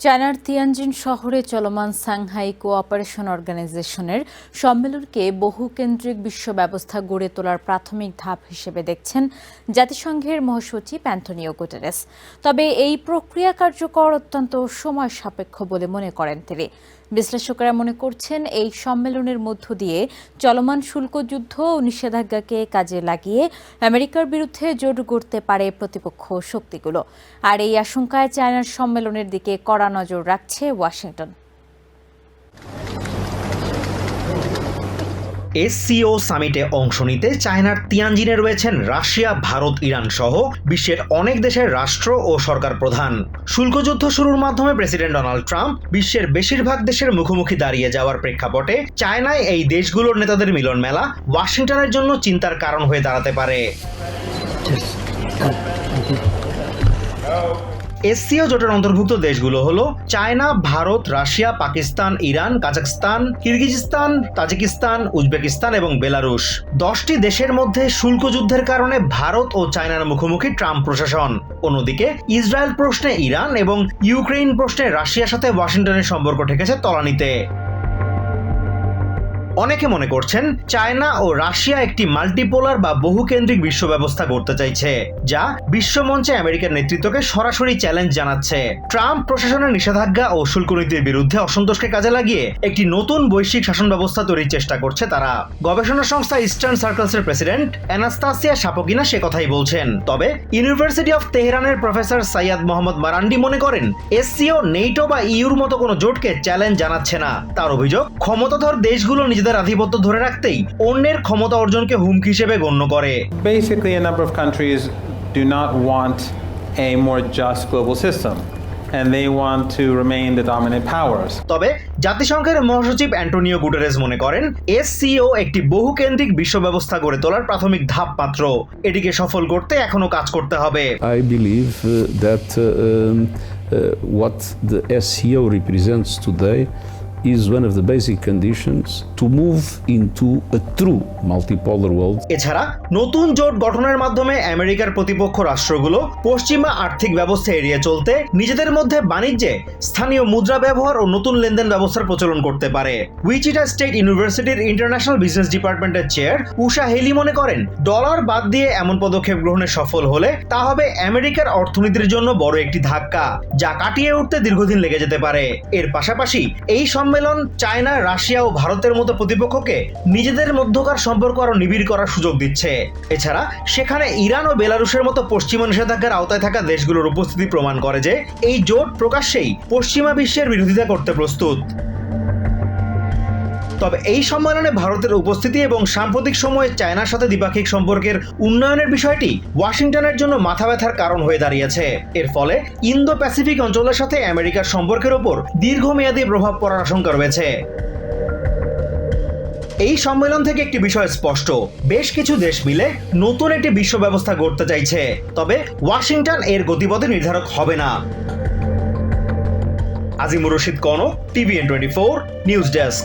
চায়নার তিয়ানজিন শহরে চলমান সাংহাই কোঅপারেশন অর্গানাইজেশনের সম্মেলনকে বহুকেন্দ্রিক বিশ্ব ব্যবস্থা গড়ে তোলার প্রাথমিক ধাপ হিসেবে দেখছেন জাতিসংঘের মহাসচিব অ্যান্টনিও গুটেরেস। তবে এই প্রক্রিয়া কার্যকর অত্যন্ত সময় সাপেক্ষ বলে মনে করেন তিনি। বিশ্লেষকরা মনে করছেন এই সম্মেলনের মধ্য দিয়ে চলমান শুল্ক যুদ্ধ ও নিষেধাজ্ঞাকে কাজে লাগিয়ে আমেরিকার বিরুদ্ধে জোট গড়তে পারে প্রতিপক্ষ শক্তিগুলো। আর এই আশঙ্কায় চায়নার সম্মেলনের দিকে কড়া নজর রাখছে ওয়াশিংটন। এসসিও সামিটে অংশ নিতে চায়নার তিয়ানজিনে রয়েছেন রাশিয়া ভারত ইরান সহ বিশ্বের অনেক দেশের রাষ্ট্র ও সরকার প্রধান। শুল্কযুদ্ধ শুরুর মাধ্যমে প্রেসিডেন্ট ডোনাল্ড ট্রাম্প বিশ্বের বেশিরভাগ দেশের মুখোমুখি দাঁড়িয়ে যাওয়ার প্রেক্ষাপটে চায়নায় এই দেশগুলোর নেতাদের মিলন মেলা ওয়াশিংটনের জন্য চিন্তার কারণ হয়ে দাঁড়াতে পারে। এসসিও জোটের অন্তর্ভুক্ত দেশগুলো হলো China, Bharat, Russia, Pakistan, Iran Kazakhstan Kyrgyzstan, Tajikistan, Uzbekistan এবং বেলারুশ। দশটি দেশের মধ্যে শুল্ক যুদ্ধের কারণে ভারত ও চায়নার মুখোমুখি ট্রাম্প প্রশাসন। অন্যদিকে ইসরায়েল প্রশ্নে ইরান এবং ইউক্রেন প্রশ্নে রাশিয়ার সাথে ওয়াশিংটনের সম্পর্ক ঠেকেছে তলানিতে। অনেকে মনে করছেন চায়না ও রাশিয়া একটি মাল্টিপোলার বা বহুকেন্দ্রিক বিশ্ব ব্যবস্থা করতে চাইছে, যা বিশ্বমঞ্চে আমেরিকার নেতৃত্বকে সরাসরি চ্যালেঞ্জ জানাচ্ছে। ট্রাম্প প্রশাসনের নিষেধাজ্ঞা ও শুল্ক নীতির বিরুদ্ধে অসন্তোষকে কাজে লাগিয়ে একটি নতুন বৈশ্বিক শাসন ব্যবস্থা তৈরির চেষ্টা করছে তারা। গবেষণা সংস্থা ইস্টার্ন সার্কেলসের প্রেসিডেন্ট অ্যানাস্তাসিয়া সাপকিনা সে কথাই বলছেন। তবে ইউনিভার্সিটি অফ তেহরানের প্রফেসর সাইয়াদ মোহাম্মদ মারান্ডি মনে করেন, এসসিও, নেইটো বা ইউর মতো কোনো জোটকে চ্যালেঞ্জ জানাচ্ছে না। তার অভিযোগ, ক্ষমতাধর দেশগুলো নিজেদের নিজেদের আধিপত্য ধরে রাখতেই অন্যের ক্ষমতা অর্জনকে হুমকি হিসেবে গণ্য করে। তবে জাতিসংঘের মহাসচিব অ্যান্টোনিও গুটারেস মনে করেন এসসিও একটি বহু কেন্দ্রিক বিশ্ব ব্যবস্থা গড়ে তোলার প্রাথমিক ধাপ মাত্র এটিকে সফল করতে এখনও কাজ করতে হবে। I believe that what the SCO represents today is one of the basic conditions to move into a true multipolar world. এছাড়া নতুন জোট গঠনের মাধ্যমে আমেরিকার প্রতিপক্ষ রাষ্ট্রগুলো পশ্চিমা আর্থিক ব্যবস্থা এড়িয়ে চলতে নিজেদের মধ্যে বাণিজ্যে স্থানীয় মুদ্রা ব্যবহার ও নতুন লেনদেন ব্যবস্থার প্রচলন করতে পারে উইচিটা স্টেট ইউনিভার্সিটির ইন্টারন্যাশনাল বিজনেস ডিপার্টমেন্টের চেয়ার উষা হেলি মনে করেন, ডলার বাদ দিয়ে এমন পদক্ষেপ গ্রহণে সফল হলে তা হবে আমেরিকার অর্থনীতির জন্য বড় একটি ধাক্কা, যা কাটিয়ে উঠতে দীর্ঘদিন লেগে যেতে পারে এর পাশাপাশি এই সম্মেলন চায়না, রাশিয়া ও ভারতের মতো প্রতিপক্ষকে নিজেদের মধ্যকার সম্পর্ক আরও নিবিড় করার সুযোগ দিচ্ছে। এছাড়া সেখানে ইরান ও বেলারুশের মতো পশ্চিমা নিষেধাজ্ঞার আওতায় থাকা দেশগুলোর উপস্থিতি প্রমাণ করে যে, এই জোট প্রকাশ্যেই পশ্চিমা বিশ্বের বিরোধিতা করতে প্রস্তুত। তবে এই সম্মেলনে ভারতের উপস্থিতি এবং সাম্প্রতিক সময়ে চায়নার সাথে দ্বিপাক্ষিক সম্পর্কের উন্নয়নের বিষয়টি ওয়াশিংটনের জন্য মাথা ব্যথার কারণ হয়ে দাঁড়িয়েছে। এর ফলে ইন্দো প্যাসিফিক অঞ্চলের সাথে আমেরিকার সম্পর্কের ওপর দীর্ঘমেয়াদী প্রভাব পড়ার আশঙ্কা রয়েছে। এই সম্মেলন থেকে একটি বিষয় স্পষ্ট, বেশ কিছু দেশ মিলে নতুন একটি বিশ্ব ব্যবস্থা গড়তে চাইছে, তবে ওয়াশিংটন এর গতিপথে নির্ধারক হবে না। Azimur Rashid Kanak TVN twenty four, news desk.